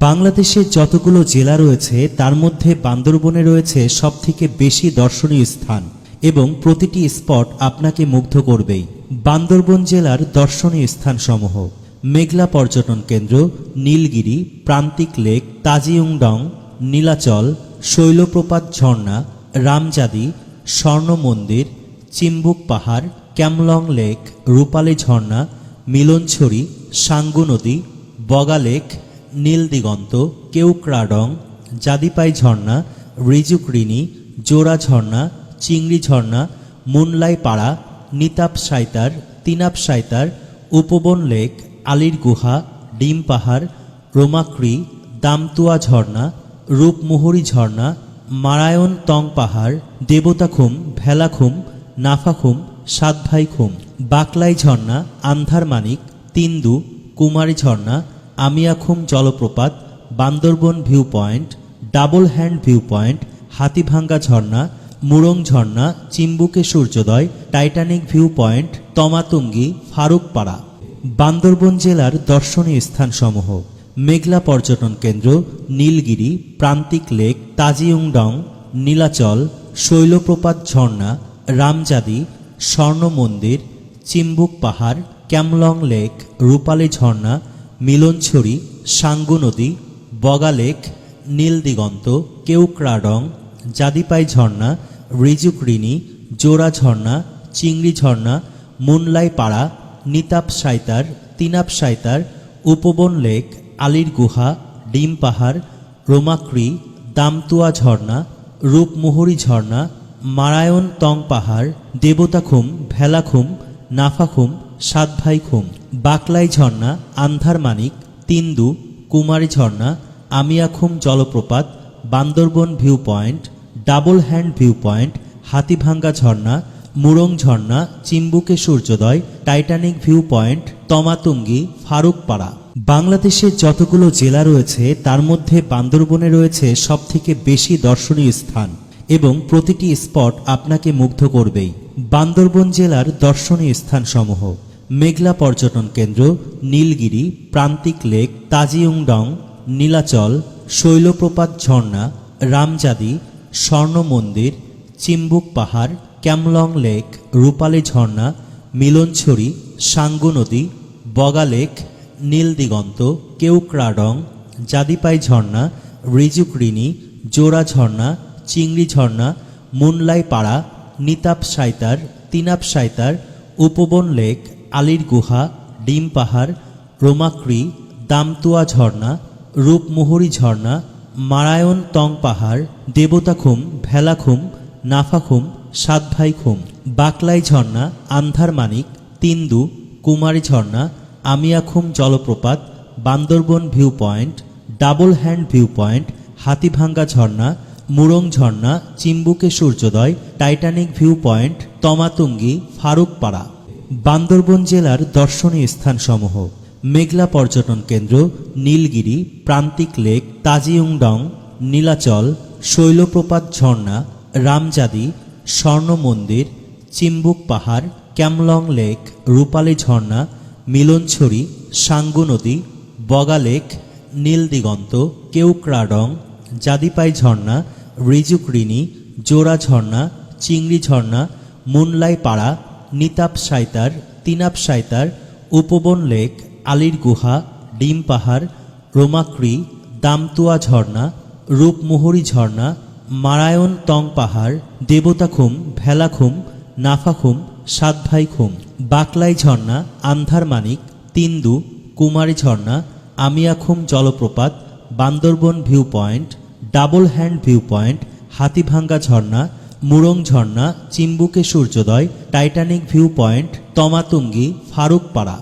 বাংলাদেশে যতগুলো জেলা রয়েছে, তার মধ্যে বান্দরবনে রয়েছে সবথেকে বেশি দর্শনীয় স্থান এবং প্রতিটি স্পট আপনাকে মুগ্ধ করবেই। বান্দরবন জেলার দর্শনীয় স্থানসমূহ মেঘলা পর্যটন কেন্দ্র, নীলগিরি, প্রান্তিক লেক, তাজিউংডং, নীলাচল, শৈলপ্রপাত ঝর্ণা, রামজাদি স্বর্ণ মন্দির চিম্বুক পাহাড়, ক্যামলং লেক, রূপালী ঝর্ণা, মিলনছড়ি, সাঙ্গু নদী, বগা লেক নীল দিগন্ত কেউক্রাডং জাদিপাই ঝর্ণা রিজুকরিণী জোড়া ঝর্ণা, চিংড়ি ঝর্ণা, মুনলাই পাড়া নিতাপ সাঁইতার তিনাপ সাঁইতার, উপবন লেক, আলির গুহা, ডিম পাহাড়, রোমাক্রি, দামতুয়া ঝর্ণা, রূপমোহরি ঝর্ণা, মারায়ণ তং পাহাড় দেবতাখুম ভেলাখুম নাফাখুম সাতভাই খুম। বাকলাই ঝর্ণা, আন্ধার মানিক, তিন্দু, কুমারী ঝর্ণা আমিয়াখুম জলপ্রপাত, Bandarban view point double hand view point Hatibhanga ঝর্ণা, মুরং ঝর্ণা, চিম্বুকে সূর্যোদয়, Titanic view point Tamatungi, Farukpara. Bandarban জেলার দর্শনীয় স্থানসমূহ মেঘলা পর্যটন কেন্দ্র, নীলগিরি, প্রান্তিক লেক, তাজিউংডং, নীলাচল, শৈলপ্রপাত ঝর্ণা, রামজাদি স্বর্ণ মন্দির চিম্বুক পাহাড়, ক্যামলং লেক, রূপালী ঝর্ণা মিলনছড়ি, সাঙ্গু নদী, বগা লেক, নীল দিগন্ত কেউক্রাডং জাদিপাই ঝর্ণা, রিজুকরিণী, জোড়া ঝর্ণা, চিংড়ি ঝর্ণা, মুনলাই পাড়া নিতাপ সাঁইতার তিনাপ সাঁইতার, উপবন লেক, আলির গুহা, ডিম পাহাড় রোমাক্রি দামতুয়া ঝর্ণা, রূপমোহরি ঝর্ণা, মারায়ণ তং পাহাড়, দেবতাখুম, ভেলাখুম, নাফাখুম সাতভাই খুম বাকলাই ঝর্ণা, আন্ধার মানিক, তিন্দু, কুমারী ঝর্ণা, আমিয়াখুম জলপ্রপাত, Bandarban view point double hand view point Hatibhanga ঝর্ণা, মুরং ঝর্ণা, চিম্বুকে সূর্যোদয়, Titanic view point Tamatungi, Farukpara. বাংলাদেশে যতগুলো জেলা রয়েছে, তার মধ্যে বান্দরবনে রয়েছে সবথেকে বেশি দর্শনীয় স্থান এবং প্রতিটি স্পট আপনাকে মুগ্ধ করবেই। বান্দরবন জেলার দর্শনীয় স্থানসমূহ। মেঘলা পর্যটন কেন্দ্র, নীলগিরি, প্রান্তিক লেক তাজিউংডং নীলাচল, শৈলপ্রপাত ঝর্ণা, রামজাদি, স্বর্ণ মন্দির, চিম্বুক পাহাড়, ক্যামলং লেক, রূপালী ঝর্ণা, মিলনছড়ি, সাঙ্গু নদী, বগা লেক, নীল দিগন্ত কেউক্রাডং জাদিপাই ঝর্ণা, রিজুকরিণী, জোড়া ঝর্ণা, চিংড়ি ঝর্ণা মুনলাই পাড়া নিতাপ সাঁইতার তিনাপ সাঁইতার, উপবন লেক আলির গুহা, ডিম পাহাড়, রোমাক্রি, দামতুয়া ঝর্ণা, রূপমোহরি ঝর্ণা, মারায়ণ তং পাহাড় দেবতাখুম ভেলাখুম নাফাখুম সাতভাই খুম, বাকলাই ঝর্ণা, আন্ধার মানিক, তিন্দু, কুমারী ঝর্ণা আমিয়াখুম জলপ্রপাত, Bandarban view point, double hand view point, Hatibhanga ঝর্ণা, মুরং ঝর্ণা, চিম্বুকে সূর্যোদয়, Titanic view point, Tamatungi, Farukpara. Bandarban জেলার দর্শনীয় স্থানসমূহ, মেঘলা পর্যটন কেন্দ্র, নীলগিরি, প্রান্তিক লেক, তাজিউংডং, নীলাচল, শৈলপ্রপাত ঝর্ণা, রামজাদি স্বর্ণ মন্দির চিম্বুক পাহাড়, ক্যামলং লেক, রূপালী ঝর্ণা, মিলনছড়ি, সাঙ্গু নদী, বগা লেক, নীল দিগন্ত কেউক্রাডং জাদিপাই ঝর্ণা, রিজুকরিণী, জোড়া ঝর্ণা, চিংড়ি ঝর্ণা, মুনলাই পাড়া নিতাপ সাঁইতার তিনাপ সাঁইতার, উপবন লেক, আলির গুহা, ডিম পাহাড় রোমাক্রি দামতুয়া ঝর্ণা, রূপমোহরি ঝর্ণা, মারায়ণ তং পাহাড় দেবতাখুম ভেলাখুম নাফাখুম সাতভাই খুম, বাকলাই ঝর্ণা, আন্ধার মানিক, তিন্দু, কুমারী ঝর্ণা আমিয়াখুম জলপ্রপাত, Bandarban view point double hand view point Hatibhanga ঝর্ণা মুরং ঝর্ণা চিম্বুকে সূর্যোদয় Titanic view point Tamatungi Farukpara.